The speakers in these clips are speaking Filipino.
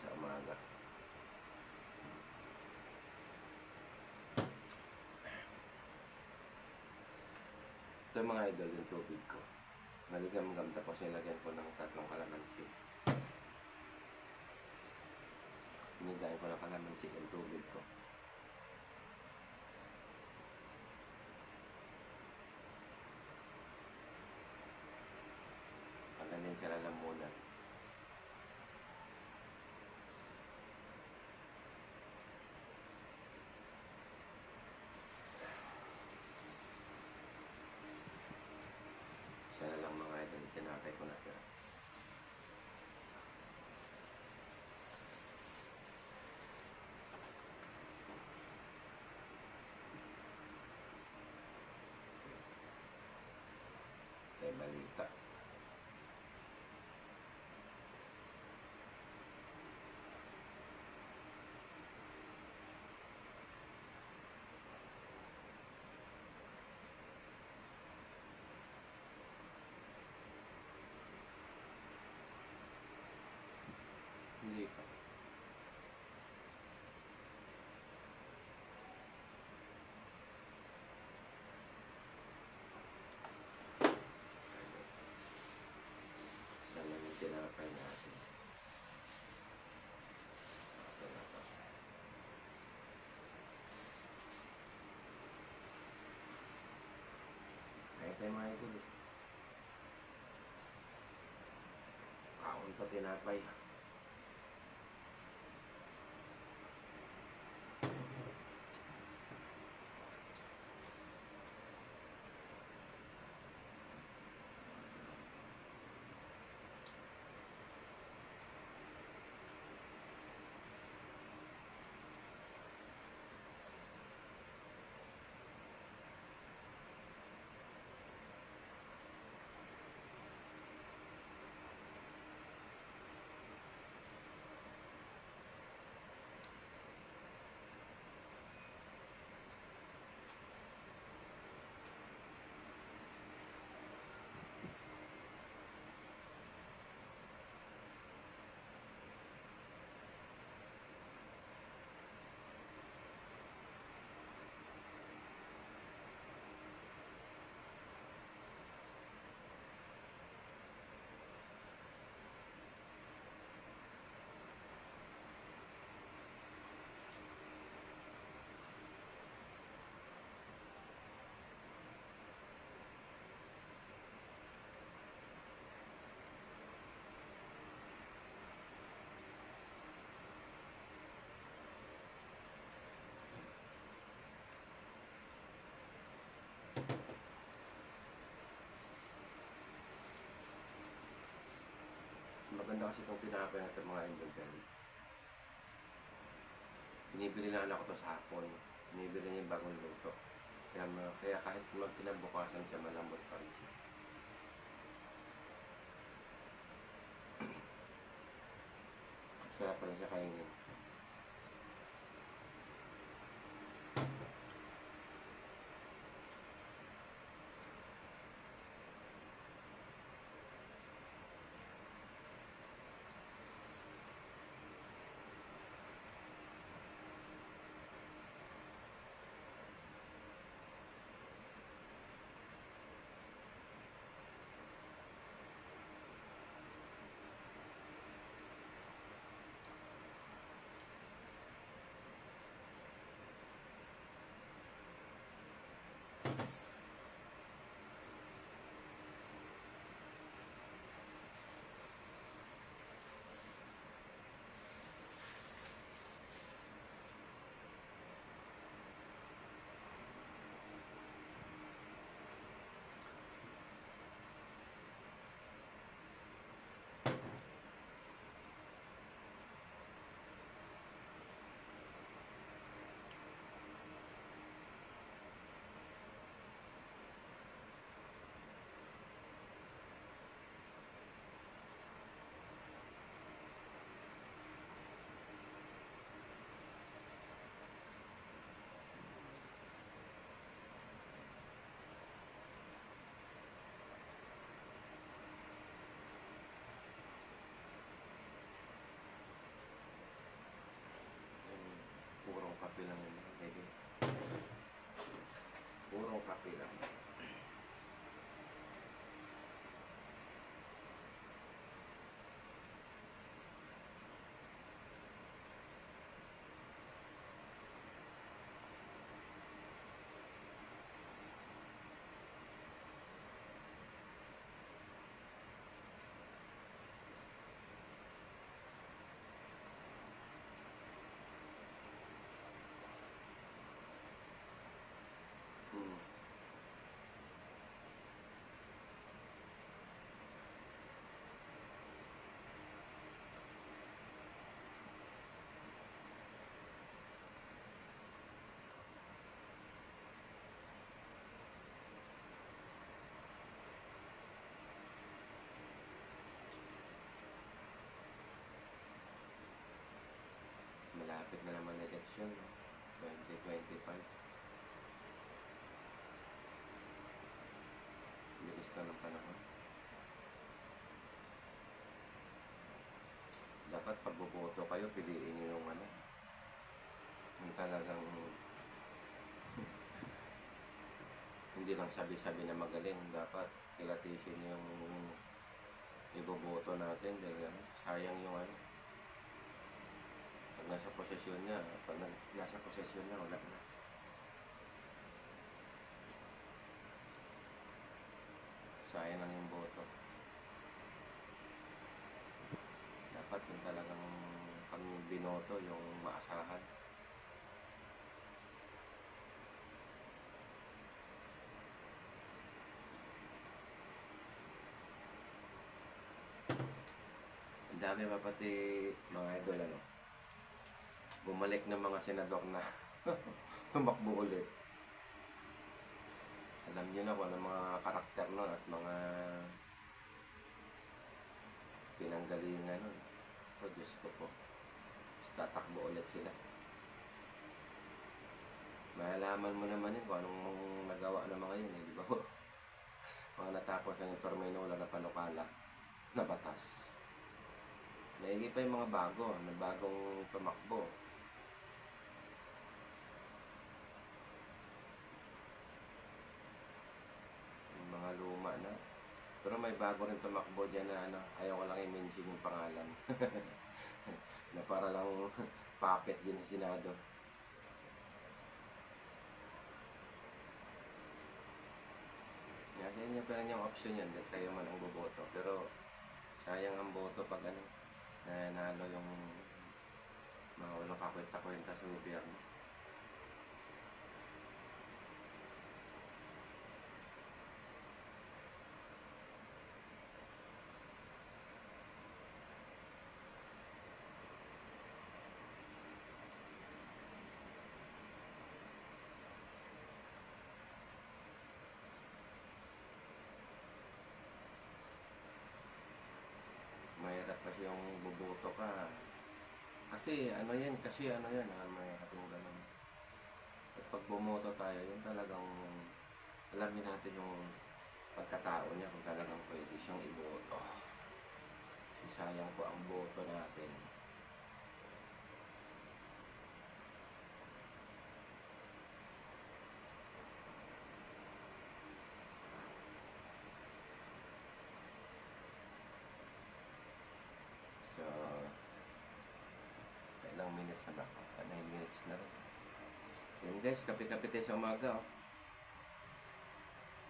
sa umaga. Ito mga idol yung tubig ko. Maligam-gam tapos nilagyan ko ng tatlong kalamansi. Inigayin ko ng kalamansi yung tubig ko. Paganin siya lalamunan. Isa na lang mga idol, tinapay ko na siya. May balita. Hindi pa. Isa lang yung tinapay natin. Ito na to. Kaya tayo mga idol eh. Kaon pa kasi itong tinapay natin mga inventory. Binibili na anak ko to sa hapon. Binibili niya yung bagong luto. Kaya, kaya kahit mag kinabukasan siya, malambot pa rin siya. Sarap pa rin siya kainin. kape lang yun. Puro kape lang. Dapat pag boboto kayo, piliin nyo yung ano, yung talagang hindi lang sabi-sabi na magaling. Dapat kilatisin yung iboboto natin dahil ano, sayang yung ano. Pag nasa posesyon niya, pag na- nasa posesyon niya, wala na. Sayang lang yung boto. Yung talagang pag binoto, yung maasahan. Ang dami pa pati mga idol ano. Bumalik ng mga senador na tumakbo ulit. Alam niyo na kung ano mga karakter nun at mga pinanggalingan nun. O Diyos ko po. Tapos tatakbo ulit sila. Malalaman mo naman yun kung anong nagawa ng mga yun, eh, di ba? mga natapos ng tormino, wala na panukala na batas. Naigi pa yung mga bago, na bagong tumakbo. Yung mga luma na. Pero may bago rin tumakbo dyan na ano, ayaw ko lang i-mention yung pangalan. na para lang packet din sa Senado. Yan, yan pa rin yung option yan, dahil kayo man ang boboto. Pero sayang ang boto pag ano, nanalo yung mga walang kakwenta-kwenta sa gobyerno. mahirap kasi yung buboto ka. Kasi ano yan, kasi ano yan, ah, mahirap yung ganun. At pag bumoto tayo, yun talagang alamin natin yung pagkatao niya kung talagang pwede siyang iboto. Kasi sayang po ang boto natin. So, ilang minutes na ba? 9 minutes na. Yun guys, kape-kape tayo sa umaga. Oh.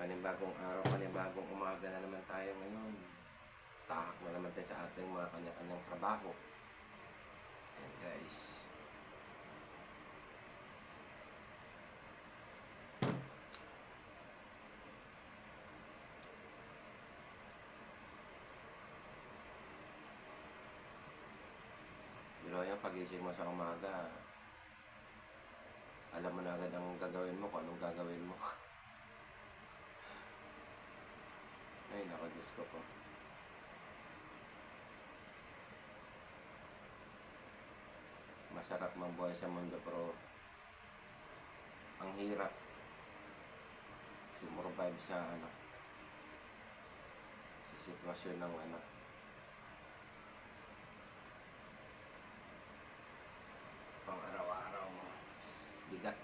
Panibagong araw, panibagong umaga na naman tayo ngayon. Tahak na naman tayo sa ating mga kanya-kanyang trabaho. And guys, Pero yan, pagising mo sa umaga, alam mo na agad ang gagawin mo, kung anong gagawin mo. Ay, nako, Diyos ko po. Masarap mabuhay sa mundo, pero ang hirap sumurvive sa ano sa sitwasyon ng ano pang araw-araw mo bigat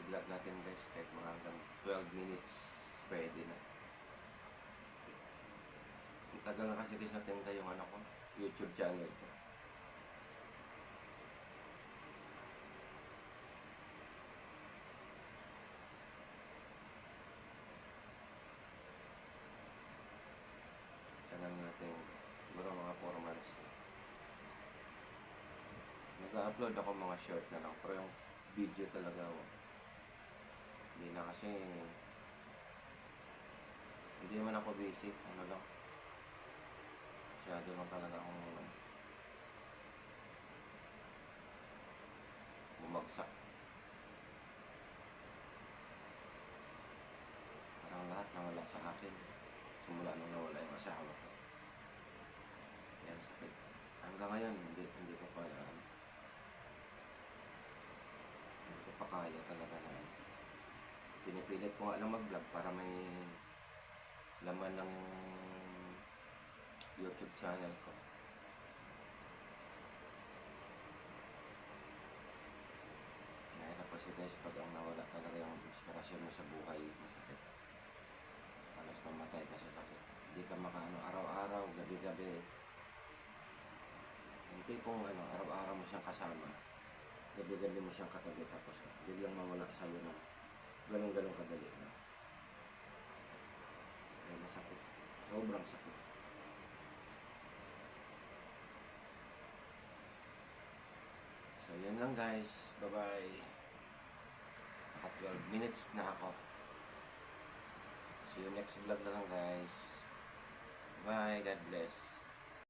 everyday vlog natin guys, kahit mga hanggang 12 minutes, pwede na. Tagal na kasi guys natin kayong ano ko, YouTube channel ko. Channel natin, siguro mga 4 months na. Nag-upload ako mga short na lang, pero yung video talaga ako. Hindi na kasi, hindi naman ako busy, ano lang. Masyado lang talaga akong bumagsak. Parang lahat nawala sa akin. Simula nung nawala yung asawa ko. Yan, sakit. Hanggang ngayon, hindi, hindi ko pa alam. Hindi ko pa kaya talaga na. Pinipilit ko nga lang mag-vlog para may laman ng YouTube channel ko. Nahirap kasi guys pag ang nawala talaga yung inspirasyon mo sa buhay, masakit. Halos mamatay ka sa sakit. Hindi ka makaano araw-araw, gabi-gabi. Yung tipong ano, araw-araw mo siyang kasama. Gabi-gabi mo siyang katabi tapos biglang mawala sa'yo na ganun-ganun kadali na. Ay masakit. Sobrang sakit. So, yun lang guys. Bye-bye. Naka 12 minutes na ako. See you next vlog na lang guys. Bye. God bless.